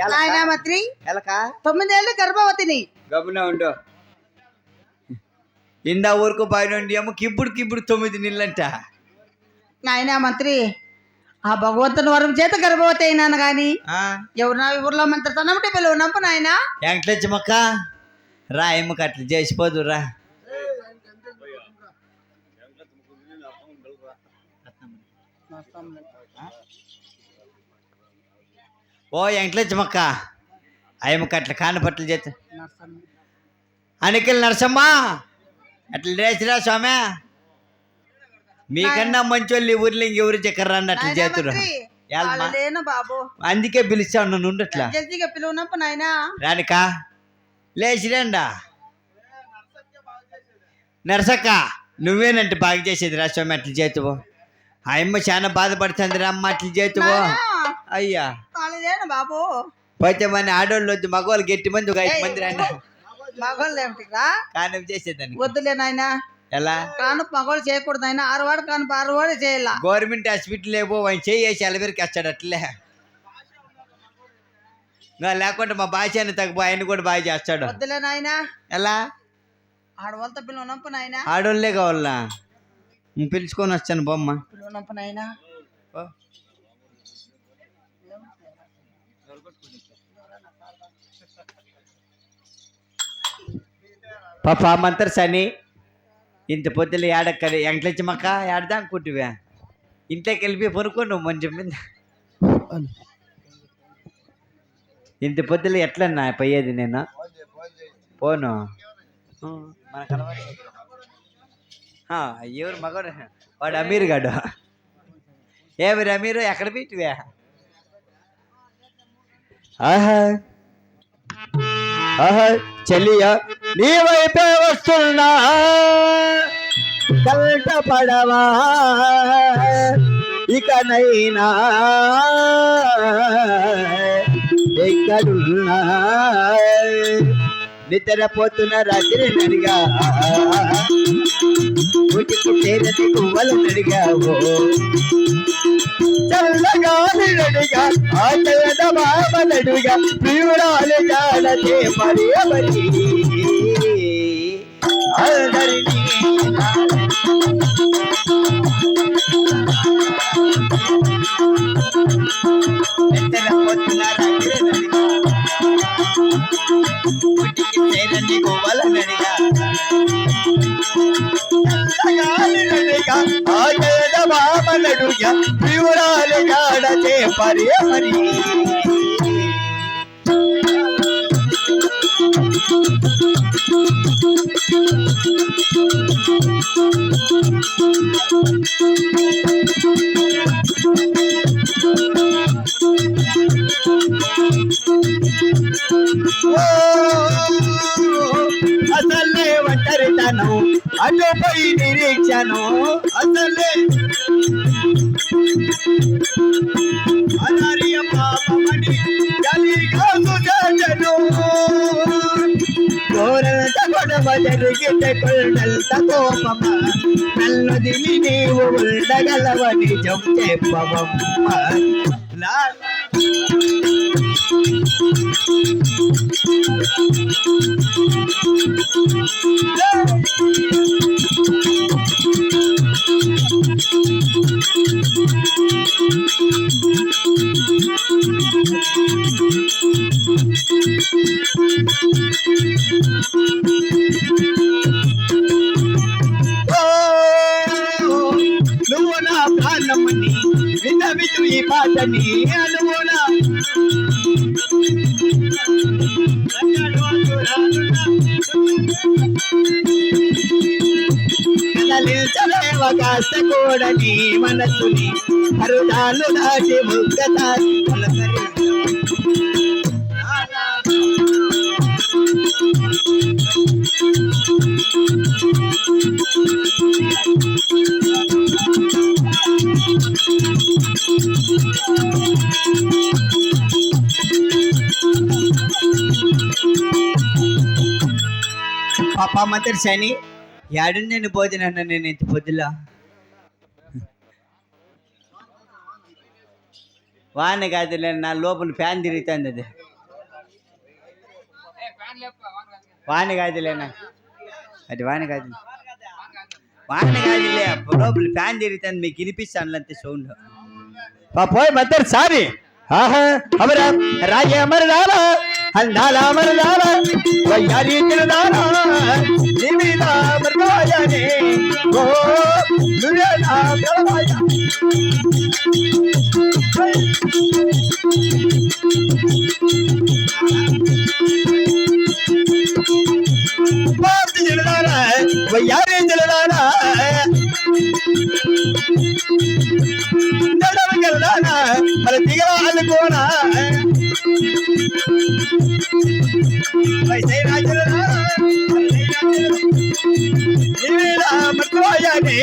మంత్రి ఎలక తొమ్మిదేళ్ళు గర్భవతిని. గమన ఉండు. ఇందా ఊరుకు పైన ఏమో కిప్పుడు కిప్పుడు తొమ్మిది నీళ్ళంట. నాయనా మంత్రి ఆ భగవంతుని వరం చేత గర్భవతి అయినాను గాని ఆ, ఎవరు నా ఊర్లో మంత్రి తనమిటి పిలువ నంపు నాయనా? వెంకటలచ్చమ్మక్క రా ఎమ్మక అట్లా చేసిపోదు రా. ఓ వెంకటలచ్చమ్మక్క అయ్యమ్మక అట్లా కానపట్లు చేత. అనికల్ నరసమ్మ. అట్లా లేచిరా స్వామి. మీకన్నా మంచోళ్ళు ఈ ఊర్లో ఇంకెవరు చక్కర రండి అట్లా చేతురు? వాళ్ళు బాబు. అందుకే పిలుస్తా ఉన్నాను ఉండు అట్లా. రానికా లేచిరండా. నరసక్క నువ్వేనంటే బాగా చేసేది రా స్వామి అట్లా చేతువు. ఆ అమ్మ చాలా బాధపడుతుంది రా అమ్మ అట్లా చేతువు. అయ్యా. బాబు? పోతే మన ఆడోళ్ళు వద్దు మగవాళ్ళు గట్టి మంది ఒక ఐదు మంది రండి. మగవాళ్ళు ఏమిటిరా? కానం చేసేదాన్ని వద్దులే నాయనా. ఎలా? కాను మగవాళ్ళు చేయకూడదు ఆయన ఆరువాడు కాను ఆరువాడు చేయాల? గవర్నమెంట్ హాస్పిటల్ ఏవో ఆయన చేయి వేసి అలవేరికి వస్తాడు అట్లే. లేకుంటే మా భాషని తగ్గ ఆయన కూడా బాగా చేస్తాడు. వద్దులే నాయనా. ఎలా? ఆడవాళ్ళతో పిలువ నంపు నాయనా. ఆడోళ్ళే కావాలా? పిలుచుకొని వచ్చాను బొమ్మ. పిలువ నంపు నాయనా. ఓ. పాప సని ఇంత పొద్దులు ఏడక్కడి మక్క ఏడదా అనుకుంటువే ఇంట్లోకి వెళ్ళిపోయి పనుకో నువ్వు మంచి మీద. ఇంత పొద్దులు ఎట్లన్నా పోయేది నేను? పోను. ఎవరు మగవాడు వాడు అమీర్ గాడు. ఏమి అమీరు? ఎక్కడ పెట్టివే ఆహా. ఆహా. చెలియ నీ వైపే వస్తున్నా. కల్ట పడవా ఇకనైనా ఎక్కడున్నా. నిద్రపోతున్న రాత్రి నడిగా. ఉటికి చేరని పువ్వులు నడిగావు. చల్లగా నడిగా. చల్లద బాబ నడుగా. ప్రియురాలు జాడతే మరి అందరినీ నిద్రపోతున్న రాత్రి పరి మరి అసలే ఒంటరితను అటుపై నిరీక్షను అసలే. జరిగితే కొల్లంత కోపమ నల్లదిని నీవు ఉండగలవ నిజం చెప్పవమ్మ లా ఈ పాటని కదలించలేవ కాస్త కూడా నీ మనసుని అరుదాలు దాటి ముగ్గత పాప మంత్రి శని ఏడు నేను పోతున్నాను నేను ఇంత పొద్దులా? వాన కాదు నా లోపల ఫ్యాన్ తిరుగుతుంది. అది వాన కాదులేనా అది వాన కాదు. వాన కాదులే లోపల ఫ్యాన్ తిరుగుతుంది మీకు వినిపిస్తాను అంతే సౌండ్ పోయి మద్దరు సామి. ఆహా అమరా రాజ అమర రావా అందాల అమర రామ వయ్యారి తిరునామ నిమిద మృగాయనే ఓ నువ్వే నా గలవాయ పాపి తిరునాన వయ్యారి తిరునాన నడవగలనా మన దిగరా అనుకోనా వైసై రాజులనా నీవేలా మర్చిపోయానే